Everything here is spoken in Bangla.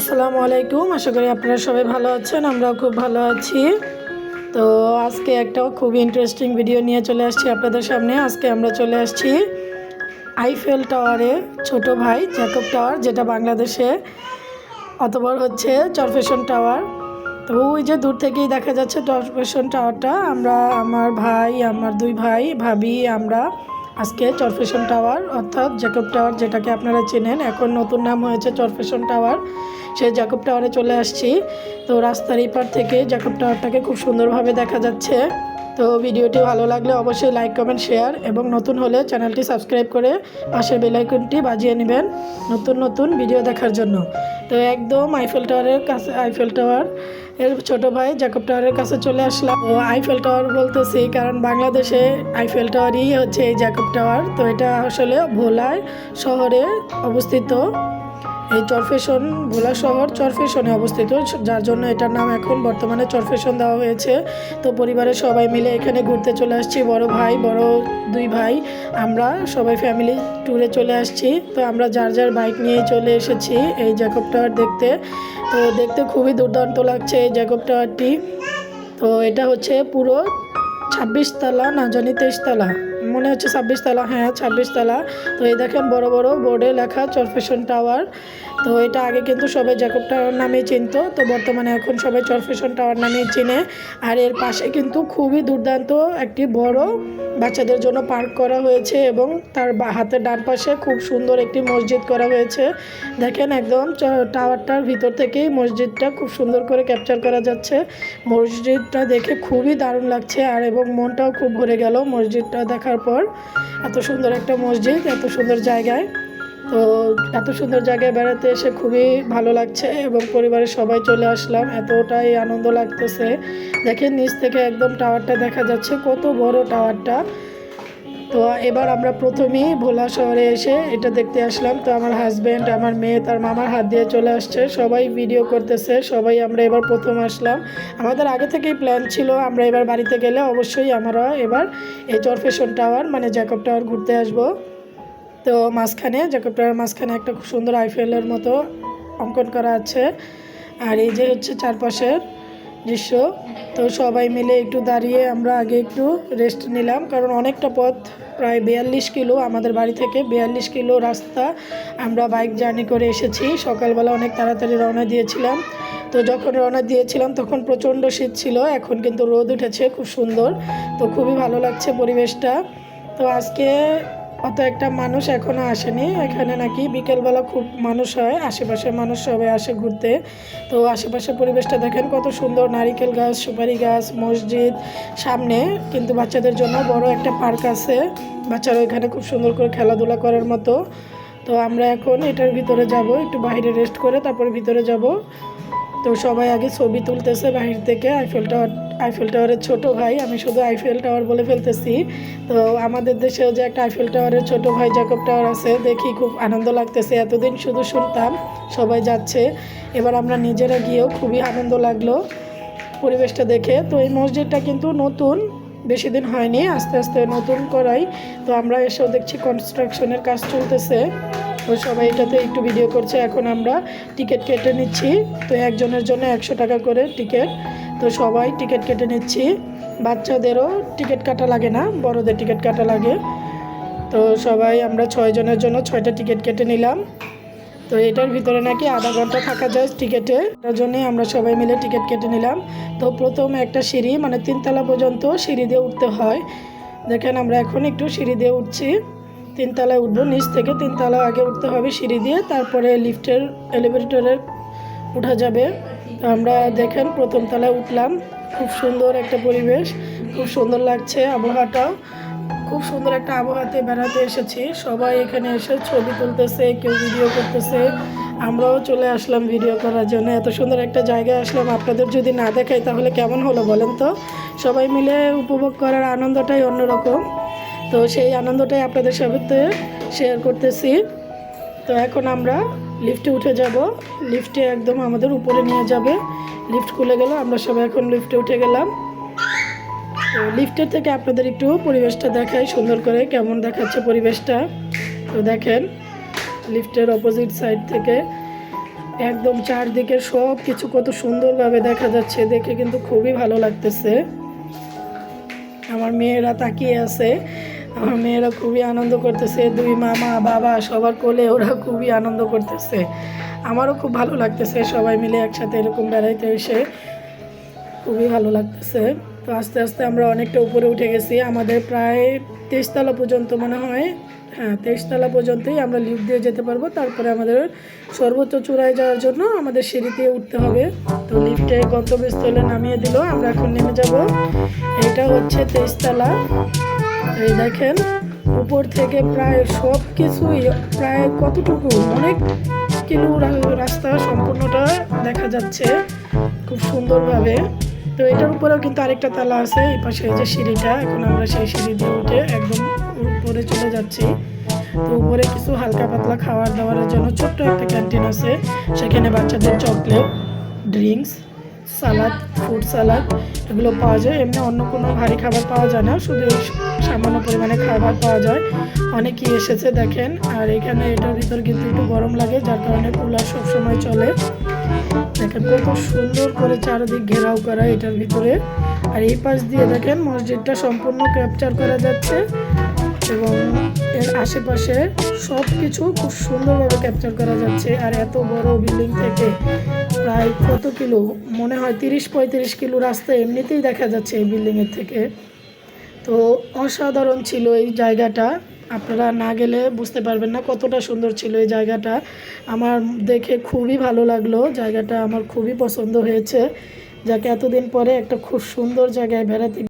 আসসালামু আলাইকুম। আশা করি আপনারা সবাই ভালো আছেন, আমরাও খুব ভালো আছি। তো আজকে একটা খুব ইন্টারেস্টিং ভিডিও নিয়ে চলে আসছি আপনাদের সামনে। আজকে আমরা চলে আসছি আইফেল টাওয়ারে ছোট ভাই জ্যাকব টাওয়ার যেটা বাংলাদেশে অতবার হচ্ছে চরফেশন টাওয়ার তো ওই যে দূর থেকেই দেখা যাচ্ছে চরফেশন টাওয়ারটা আমরা, আমার ভাই, আমার দুই ভাই, ভাবি, আমরা আজকে চরফেশন টাওয়ার, অর্থাৎ জ্যাকব টাওয়ার যেটাকে আপনারা চেনেন, এখন নতুন নাম হয়েছে চরফেশন টাওয়ার। সে জ্যাকব টাওয়ারে চলে আসছি। তো রাস্তার এপার থেকে জ্যাকব টাওয়ারটাকে খুব সুন্দরভাবে দেখা যাচ্ছে। তো ভিডিওটি ভালো লাগলে অবশ্যই লাইক কমেন্ট শেয়ার এবং নতুন হলে চ্যানেলটি সাবস্ক্রাইব করে পাশের বেলাইকনটি বাজিয়ে নেবেন নতুন নতুন ভিডিও দেখার জন্য। তো একদম আইফেল টাওয়ারের কাছে আইফেল টাওয়ার এর ছোট ভাই জ্যাকব টাওয়ারের কাছে চলে আসলাম। ও আইফেল টাওয়ার বলতেছি কারণ বাংলাদেশে আইফেল টাওয়ারই হচ্ছে এই জ্যাকব টাওয়ার তো এটা আসলে ভোলায় শহরে অবস্থিত। এই চরফেশন ভোলা শহর চরফেশনে অবস্থিত, যার জন্য এটার নাম এখন বর্তমানে চরফেশন দেওয়া হয়েছে। তো পরিবারের সবাই মিলে এখানে ঘুরতে চলে আসছি, বড় ভাই, বড় দুই ভাই। আমরা সবাই ফ্যামিলি ট্যুরে চলে আসছি। তো আমরা যার যার বাইক নিয়ে চলে এসেছি এই জ্যাকব টাওয়ার দেখতে। তো দেখতে খুবই দুর্দান্ত লাগছে এই জ্যাকব টাওয়ারটি তো এটা হচ্ছে পুরো ছাব্বিশ তলা না জানি তেইশ তলা মনে হচ্ছে ছাব্বিশ তলা হ্যাঁ ছাব্বিশ তলা তো এই দেখেন বড় বড় বোর্ডে লেখা চরফেশন টাওয়ার। তো এটা আগে কিন্তু সবাই জ্যাকব টাওয়ার নামে চিনতো, তো বর্তমানে এখন সবাই চরফেশন টাওয়ার নামে চিনে। আর এর পাশে কিন্তু খুবই দুর্দান্ত একটি বড় বাচ্চাদের জন্য পার্ক করা হয়েছে এবং তার হাতের ডান পাশে খুব সুন্দর একটি মসজিদ করা হয়েছে। দেখেন একদম টাওয়ারটার ভিতর থেকেই মসজিদটা খুব সুন্দর করে ক্যাপচার করা যাচ্ছে। মসজিদটা দেখে খুবই দারুণ লাগছে আর এবং মনটাও খুব ভরে গেল মসজিদটা দেখার পর। এত সুন্দর একটা মসজিদ, এত সুন্দর জায়গায়। তো এত সুন্দর জায়গায় বেড়াতে এসে খুবই ভালো লাগছে এবং পরিবারের সবাই চলে আসলাম। এতটাই আনন্দ লাগতেছে। দেখেন, নিচ থেকে একদম টাওয়ারটা দেখা যাচ্ছে। কত বড় টাওয়ারটা। তো এবার আমরা প্রথমেই ভোলা শহরে এসে এটা দেখতে আসলাম। তো আমার হাজব্যান্ড আমার মেয়ে, তার মামার হাত দিয়ে চলে আসছে। সবাই ভিডিও করতেছে। সবাই আমরা এবার প্রথম আসলাম। আমাদের আগে থেকেই প্ল্যান ছিল, আমরা এবার বাড়িতে গেলে অবশ্যই আমরা এবার এই চরফেশন টাওয়ার মানে জ্যাকব টাওয়ার ঘুরতে আসব। তো মাঝখানে জ্যাকব টাওয়ার মাঝখানে একটা খুব সুন্দর আইফেলের মতো অঙ্কন করা আছে। আর এই যে হচ্ছে চারপাশের দৃশ্য, তো সবাই মিলে একটু দাঁড়িয়ে আমরা আগে একটু রেস্ট নিলাম। কারণ অনেকটা পথ, প্রায় বিয়াল্লিশ কিলো আমাদের বাড়ি থেকে, বিয়াল্লিশ কিলো রাস্তা আমরা বাইক জার্নি করে এসেছি। সকালবেলা অনেক তাড়াতাড়ি রওনা দিয়েছিলাম। তো যখন রওনা দিয়েছিলাম তখন প্রচণ্ড শীত ছিল, এখন কিন্তু রোদ উঠেছে, খুব সুন্দর। তো খুবই ভালো লাগছে পরিবেশটা। তো আজকে অত একটা মানুষ এখনও আসেনি। এখানে নাকি বিকেলবেলা খুব মানুষ হয়, আশেপাশের মানুষ সবাই আসে ঘুরতে। তো আশেপাশের পরিবেশটা দেখেন, কত সুন্দর নারিকেল গাছ, সুপারি গাছ, মসজিদ সামনে। কিন্তু বাচ্চাদের জন্য বড় একটা পার্ক আছে। বাচ্চারা এখানে খুব সুন্দর করে খেলাধুলা করার মতো। তো আমরা এখন এটার ভিতরে যাব, একটু বাইরে রেস্ট করে তারপর ভিতরে যাব। তো সবাই আগে ছবি তুলতেছে বাহির থেকে আইফেল টাওয়ার আইফেল টাওয়ারের ছোট ভাই, আমি শুধু আইফেল টাওয়ার বলে ফেলতেছি। তো আমাদের দেশেও যে একটা আইফেল টাওয়ারের ছোট ভাই জাকব টাওয়ার আছে, দেখি খুব আনন্দ লাগতেছে। এতদিন শুধু শুনতাম, সবাই যাচ্ছে। এবার আমরা নিজেরা গিয়েও খুবই আনন্দ লাগল পরিবেশটা দেখে। তো এই মসজিদটা কিন্তু নতুন, বেশি দিন হয়নি, আস্তে আস্তে নতুন করাই। তো আমরা এসেও দেখছি কনস্ট্রাকশনের কাজ চলতেছে। তো সবাই এটাতে একটু ভিডিও করছে। এখন আমরা টিকিট কেটে নিচ্ছি। তো একজনের জন্য একশো টাকা করে টিকিট তো সবাই টিকিট কেটে নিচ্ছি। বাচ্চাদেরও টিকিট কাটা লাগে না, বড়দের টিকিট কাটা লাগে। তো সবাই, আমরা ছয়জনের জন্য ছয়টা টিকিট কেটে নিলাম। তো এটার ভিতরে নাকি আধা ঘণ্টা থাকা যায় টিকিটে। তার জন্যই আমরা সবাই মিলে টিকিট কেটে নিলাম। তো প্রথম একটা সিঁড়ি মানে তিনতলা পর্যন্ত সিঁড়ি দিয়ে উঠতে হয়। দেখেন, আমরা এখন একটু সিঁড়ি দিয়ে উঠছি। তিনতলায় উঠবো, নিচ থেকে তিনতলা আগে উঠতে হবে সিঁড়ি দিয়ে, তারপরে লিফটের এলিভেটরের উঠা যাবে। আমরা দেখেন প্রথম তলায় উঠলাম। খুব সুন্দর একটা পরিবেশ, খুব সুন্দর লাগছে আবহাওয়াটাও খুব সুন্দর একটা আবহাওয়াতে বেড়াতে এসেছি। সবাই এখানে এসে ছবি তুলতেছে, কেউ ভিডিও করতেছে। আমরাও চলে আসলাম ভিডিও করার জন্য। এত সুন্দর একটা জায়গায় আসলাম। আপনাদের যদি না দেখাই তাহলে কেমন হলো বলেন তো? সবাই মিলে উপভোগ করার আনন্দটাই অন্যরকম। তো সেই আনন্দটাই আপনাদের সাথে শেয়ার করতেছি। তো এখন আমরা লিফটে উঠে যাব। লিফটে একদম আমাদের উপরে নিয়ে যাবে। লিফট খুলে গেল, আমরা সবাই এখন লিফটে উঠে গেলাম। তো লিফটের থেকে আপনাদের একটু পরিবেশটা দেখাই, সুন্দর করে কেমন দেখাচ্ছে পরিবেশটা। তো দেখেন লিফটের অপোজিট সাইড থেকে একদম চারদিকে সব কিছু কত সুন্দরভাবে দেখা যাচ্ছে, দেখে কিন্তু খুবই ভালো লাগতেছে। আমার মেয়েরা তাকিয়ে আছে। আমার মেয়েরা খুবই আনন্দ করতেছে, দুই মামা, বাবা সবার কোলে ওরা খুবই আনন্দ করতেছে। আমারও খুব ভালো লাগতেছে, সবাই মিলে একসাথে এরকম বেড়াইতে এসে খুবই ভালো লাগতেছে। তো আস্তে আস্তে আমরা অনেকটা উপরে উঠে গেছি, আমাদের প্রায় তেইশতলা পর্যন্ত মনে হয় হ্যাঁ তেইশতলা পর্যন্তই আমরা লিফট দিয়ে যেতে পারব। তারপরে আমাদের সর্বোচ্চ চূড়ায় যাওয়ার জন্য আমাদের সিঁড়ি দিয়ে উঠতে হবে। তো লিফটে গন্তব্যস্থলে নামিয়ে দিল, আমরা এখন নেমে যাব। এটা হচ্ছে তেইশতলা। এই দেখেন, উপর থেকে প্রায় সব কিছুই প্রায় কতটুকু? অনেক কিলো রাস্তা সম্পূর্ণটা দেখা যাচ্ছে খুব সুন্দরভাবে। তো এটার উপরেও কিন্তু আরেকটা তালা আছে, এই পাশে যে সিঁড়িটা, এখন আমরা সেই সিঁড়ি দিয়ে উঠে একদম উপরে চলে যাচ্ছি। তো উপরে কিছু হালকা পাতলা খাবার দাওয়ারের জন্য ছোট্ট একটা ক্যান্টিন আছে, সেখানে বাচ্চাদের chocolate, drinks salad fruit salad এগুলো পাওয়া যায়। এমনি অন্য কোনো ভারী খাবার পাওয়া যায় না, শুধু সামান্য পরিমাণে খাবার পাওয়া যায়। অনেকেই এসেছে দেখেন, আর এখানে এটার ভিতর কিন্তু একটু গরম লাগে, যার কারণে কুলার সবসময় চলে। দেখেন কত সুন্দর করে চারিদিক ঘেরাও করা এটার ভিতরে। আর এই পাশ দিয়ে দেখেন মসজিদটা সম্পূর্ণ ক্যাপচার করা যাচ্ছে এবং এর আশেপাশে সব কিছু খুব সুন্দরভাবে ক্যাপচার করা যাচ্ছে। আর এত বড় বিল্ডিং থেকে প্রায় কত কিলো? মনে হয় তিরিশ পঁয়ত্রিশ কিলো রাস্তা এমনিতেই দেখা যাচ্ছে এই বিল্ডিংয়ের থেকে। তো অসাধারণ ছিল এই জায়গাটা। আপনারা না গেলে বুঝতে পারবেন না কতটা সুন্দর ছিল এই জায়গাটা। আমার দেখে খুবই ভালো লাগল। জায়গাটা আমার খুবই পছন্দ হয়েছে। যাকে এতদিন পরে একটা খুব সুন্দর জায়গায় বেড়াতে